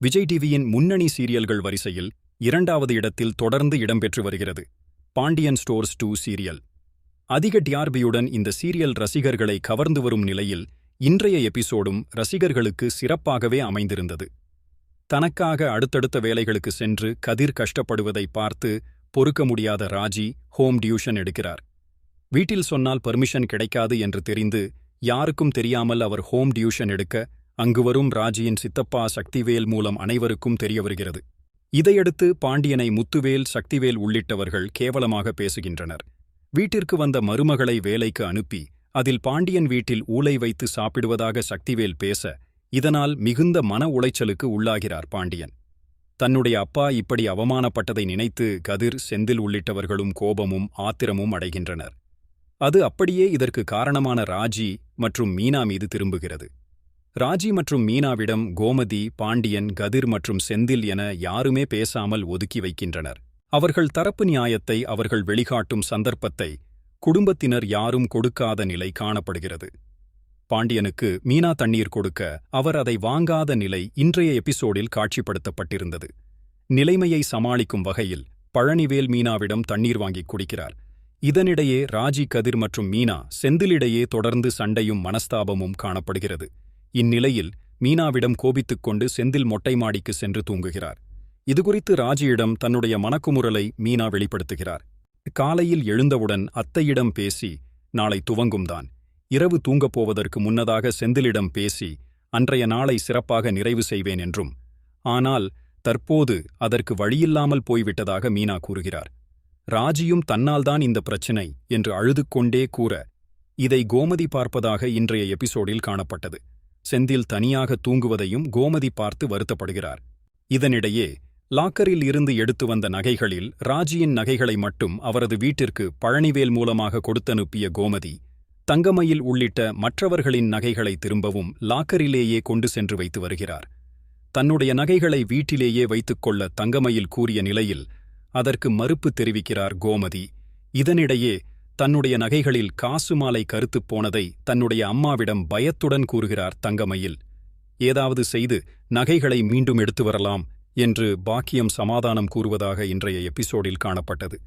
விஜய் டிவியின் முன்னணி சீரியல்கள் வரிசையில் இரண்டாவது இடத்தில் தொடர்ந்து இடம்பெற்று வருகிறது. Pandian stores two serial. அதிக டிஆர்பியுடன் இந்த சீரியல் ரசிகர்களை கவர்ந்து வரும் நிலையில் இன்றைய எபிசோடும் ரசிகர்களுக்கு சிறப்பாகவே அமைந்திருந்தது. தனக்காக அடுத்தடுத்த வேலைகளுக்கு சென்று கதிர் கஷ்டப்படுவதை பார்த்து பொறுக்க முடியாத ராஜி ஹோம் டியூஷன் எடுக்கிறார். வீட்டில் சொன்னால் பர்மிஷன் கிடைக்காது என்று தெரிந்து யாருக்கும் தெரியாமல் அவர் ஹோம் டியூஷன் எடுக்க அங்கு வரும் ராஜியின் சித்தப்பா சக்திவேல் மூலம் அனைவருக்கும் தெரிய வருகிறது இதையடுத்து பாண்டியனை முத்துவேல் சக்திவேல் உள்ளிட்டவர்கள் கேவலமாக பேசுகின்றனர். வீட்டிற்கு வந்த மருமகளை வேலைக்கு அனுப்பி அதில் பாண்டியன் வீட்டில் ஊலை வைத்து சாப்பிடுவதாக சக்திவேல் பேச இதனால் மிகுந்த மன உளைச்சலுக்கு உள்ளாகிறார் பாண்டியன். தன்னுடைய அப்பா இப்படி அவமானப்பட்டதை நினைத்து கதிர் செந்தில் உள்ளிட்டவர்களும் கோபமும் ஆத்திரமும் அடைகின்றனர். அது அப்படியே இதற்கு காரணமான ராஜி மற்றும் மீனா மீது திரும்புகிறது. ராஜி மற்றும் மீனாவிடம் கோமதி பாண்டியன் கதிர் மற்றும் செந்தில் என யாருமே பேசாமல் ஒதுக்கி வைக்கின்றனர். அவர்கள் தரப்பு நியாயத்தை அவர்கள் வெளிகாட்டும் சந்தர்ப்பத்தை குடும்பத்தினர் யாரும் கொடுக்காத நிலை காணப்படுகிறது. பாண்டியனுக்கு மீனா தண்ணீர் கொடுக்க அவர் அதை வாங்காத நிலை இன்றைய எபிசோடில் காட்சிப்படுத்தப்பட்டிருந்தது. நிலைமையை சமாளிக்கும் வகையில் பழனிவேல் மீனாவிடம் தண்ணீர் வாங்கிக் குடிக்கிறார். இதனிடையே ராஜி கதிர் மற்றும் மீனா செந்திலிடையே தொடர்ந்து சண்டையும் மனஸ்தாபமும் காணப்படுகிறது. இந்நிலையில் மீனாவிடம் கோபித்துக் கொண்டு செந்தில் மொட்டை மாடிக்கு சென்று தூங்குகிறார். இதுகுறித்து ராஜியிடம் தன்னுடைய மனக்குமுறலை மீனா வெளிப்படுத்துகிறார். காலையில் எழுந்தவுடன் அத்தையிடம் பேசி நாளை துவங்கும்தான். இரவு தூங்கப் போவதற்கு முன்னதாக செந்திலிடம் பேசி அன்றைய நாளை சிறப்பாக நிறைவு செய்வேன் என்றும் ஆனால் தற்போது அதற்கு வழியில்லாமல் போய்விட்டதாக மீனா கூறுகிறார். ராஜியும் தன்னால்தான் இந்த பிரச்சினை என்று அழுதுகொண்டே கூற இதை கோமதி பார்ப்பதாக இன்றைய எபிசோடில் காணப்பட்டது. செந்தில் தனியாக தூங்குவதையும் கோமதி பார்த்து வருத்தப்படுகிறார். இதனிடையே லாக்கரில் இருந்து எடுத்து வந்த நகைகளில் ராஜியின் நகைகளை மட்டும் அவரது வீட்டிற்கு பழனிவேல் மூலமாக கொடுத்தனுப்பிய கோமதி தங்கமயில் உள்ளிட்ட மற்றவர்களின் நகைகளை திரும்பவும் லாக்கரிலேயே கொண்டு சென்று வைத்து வருகிறார். தன்னுடைய நகைகளை வீட்டிலேயே வைத்துக்கொள்ள தங்கமயில் கூறிய நிலையில் அதற்கு மறுப்பு தெரிவிக்கிறார் கோமதி. இதனிடையே தன்னுடைய நகைகளில் காசு மாலை கருத்துப் போனதை தன்னுடைய அம்மாவிடம் பயத்துடன் கூறுகிறார் தங்கமயில். ஏதாவது செய்து நகைகளை மீண்டும் எடுத்து வரலாம் என்று பாக்கியம் சமாதானம் கூறுவதாக இன்றைய எபிசோடில் காணப்பட்டது.